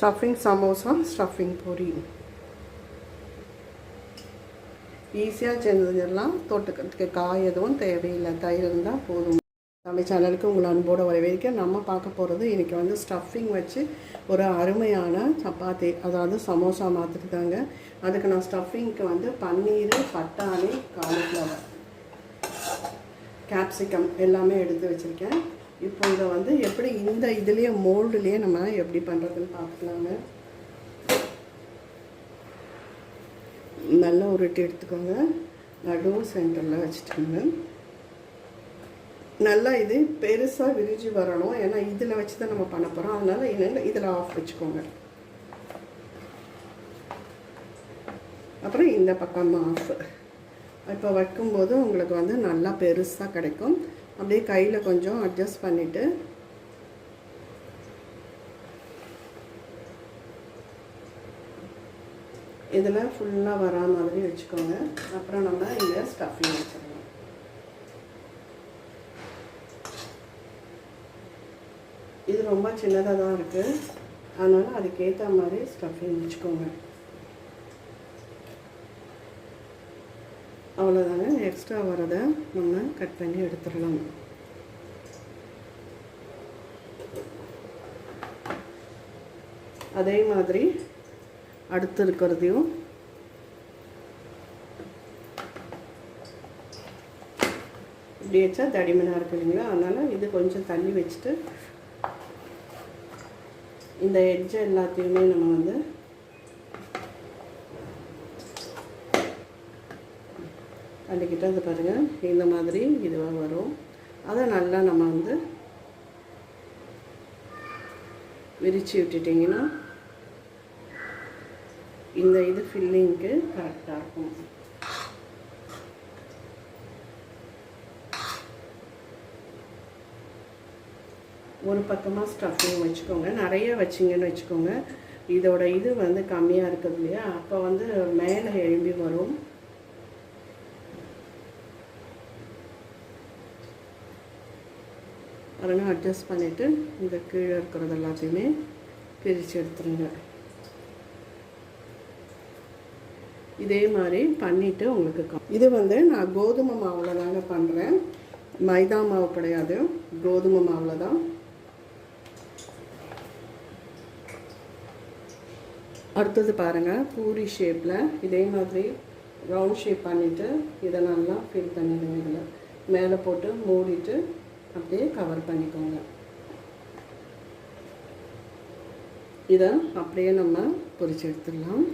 Stuffing samosa stuffing பொரி ஈஸியாக செஞ்சிடலாம் தோட்டத்துக்கு காய் எதுவும் தேவையில்லை. தயிர் இருந்தால் போதும். தமிழ் சேனலுக்கு உங்களை அன்போடு வரவேற்க நம்ம பார்க்க போகிறது இன்றைக்கி வந்து ஸ்டஃபிங் வச்சு ஒரு அருமையான சப்பாத்தி அதாவது சமோசா மாற்றிருக்காங்க அதுக்கு நான் ஸ்டஃபிங்க்கு வந்து பன்னீர் பட்டாணி காலிஃப்ளவர் கேப்சிகம் எல்லாமே எடுத்து வச்சுருக்கேன். இப்போ இதை வந்து எப்படி இந்த இதுலேயே மோல்டுலேயே நம்ம எப்படி பண்ணுறதுன்னு பார்க்கலாங்க. நல்லா உருட்டி எடுத்துக்கோங்க. நடு சென்டரில் வச்சுட்டுங்க. நல்லா இது பெருசாக விரிஞ்சு வரணும். ஏன்னா இதில் வச்சு தான் நம்ம பண்ண போகிறோம் அதனால் என்னென்ன இதில் ஆஃப் வச்சுக்கோங்க. அப்புறம் இந்த பக்கம் ஆஃப் இப்போ வைக்கும்போது உங்களுக்கு வந்து நல்லா பெருசாக கிடைக்கும். அப்படியே கையில் கொஞ்சம் அட்ஜஸ்ட் பண்ணிவிட்டு இதில் ஃபுல்லாக வரா மாதிரி வச்சுக்கோங்க. அப்புறம் நம்ம இங்கே ஸ்டஃபிங் வச்சிடலாம். இது ரொம்ப சின்னதாக தான் இருக்குது அதனால் அதுக்கேற்ற மாதிரி ஸ்டஃபிங் வச்சுக்கோங்க. அவ்வளோதாங்க எக்ஸ்ட்ரா வரதை நம்ம கட் பண்ணி எடுத்துடலாம். அதே மாதிரி அடுத்து இருக்கிறதையும் இப்படி வச்சா தடிமனாக இருக்கு இல்லைங்களா? அதனால் இது கொஞ்சம் தள்ளி வச்சுட்டு இந்த எட்ஜ் எல்லாத்தையுமே நம்ம வந்து அள்ளிக்கிட்டு அது பாருங்கள் இந்த மாதிரி இதுவாக வரும். அதை நல்லா நம்ம வந்து விரித்து விட்டுட்டிங்கன்னா இந்த இது ஃபில்லிங்க்கு கரெக்டாக இருக்கும். ஒரு பக்கமாக ஸ்டஃபிங் வச்சுக்கோங்க. நிறைய வச்சிங்கன்னு வச்சுக்கோங்க. இதோட இது வந்து கம்மியாக இருக்குது இல்லையா? அப்போ வந்து மேலே எழும்பி வரும். பாருங்கள் அட்ஜஸ்ட் பண்ணிவிட்டு இந்த கீழே இருக்கிறது எல்லாத்தையுமே பிரித்து எடுத்துருங்க. இதே மாதிரி பண்ணிவிட்டு உங்களுக்கு இது வந்து நான் கோதுமை மாவில் தாங்க பண்ணுறேன் மைதா மாவு கிடையாது. கோதுமை மாவில் தான். அடுத்தது பாருங்கள் பூரி ஷேப்பில் இதே மாதிரி ரவுண்ட் ஷேப் பண்ணிவிட்டு இதை நல்லா ஃபில் பண்ணிடுங்க இதில். மேலே போட்டு மூடிட்டு அப்படியே கவர் பண்ணிக்கோங்க. இதை அப்படியே நம்ம பொறிச்சு எடுத்துடலாம்.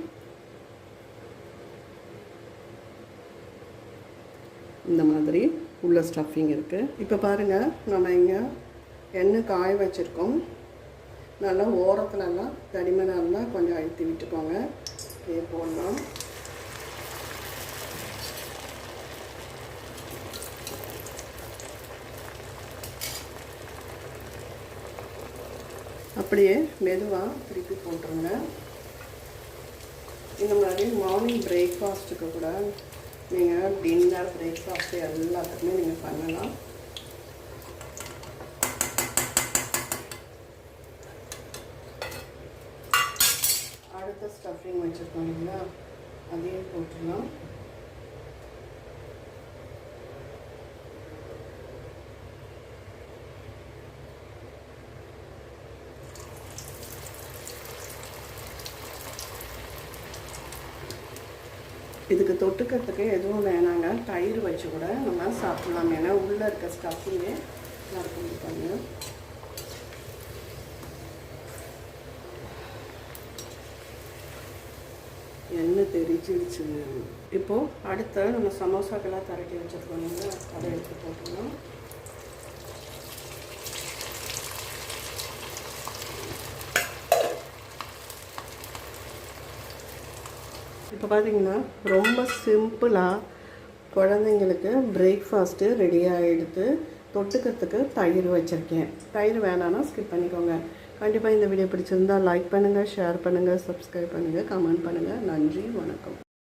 இந்த மாதிரி உள்ள ஸ்டஃபிங் இருக்குது இப்போ பாருங்கள் நம்ம இங்கே எண்ணெய் காய வச்சுருக்கோம். நல்லா ஓரத்துலலாம் தடிமனாக இருந்தால் கொஞ்சம் அழுத்தி விட்டுக்கோங்க. அப்படியே போடலாம். அப்படியே மெதுவாக திருப்பி போட்டுருங்க. இந்த மாதிரி மார்னிங் பிரேக்ஃபாஸ்ட்டுக்கு கூட நீங்கள் டின்னர் பிரேக்ஃபாஸ்ட்டு எல்லாத்துக்குமே நீங்கள் பண்ணலாம். அடுத்த ஸ்டஃபிங் வச்சுருக்கோம் இல்லைங்களா? அதையும் போட்டுடலாம். இதுக்கு தொட்டுக்கிறதுக்கு எதுவும் வேணாங்க. தயிர் வச்சு கூட நம்ம சாப்பிடலாம். ஏன்னா உள்ளே இருக்க ஸ்டஃபிங்கே நடக்கும் பாருங்க எண்ணெய் தெரிஞ்சிருச்சு. இப்போது அடுத்த நம்ம சமோசாக்கெல்லாம் தரட்டி வச்சுருக்கோம் இல்லைங்களா? அதை எடுத்து போட்டுக்கலாம். இப்போ பார்த்தீங்கன்னா ரொம்ப சிம்பிளாக குழந்தைங்களுக்கு பிரேக்ஃபாஸ்ட்டு ரெடி ஆகிடுது தொட்டுக்கிறதுக்கு தயிர் வச்சுருக்கேன். தயிர் வேணான்னா ஸ்கிப் பண்ணிக்கோங்க. கண்டிப்பாக இந்த வீடியோ பிடிச்சிருந்தா லைக் பண்ணுங்கள் ஷேர் பண்ணுங்கள் சப்ஸ்கிரைப் பண்ணுங்கள் கமெண்ட் பண்ணுங்கள் நன்றி வணக்கம்.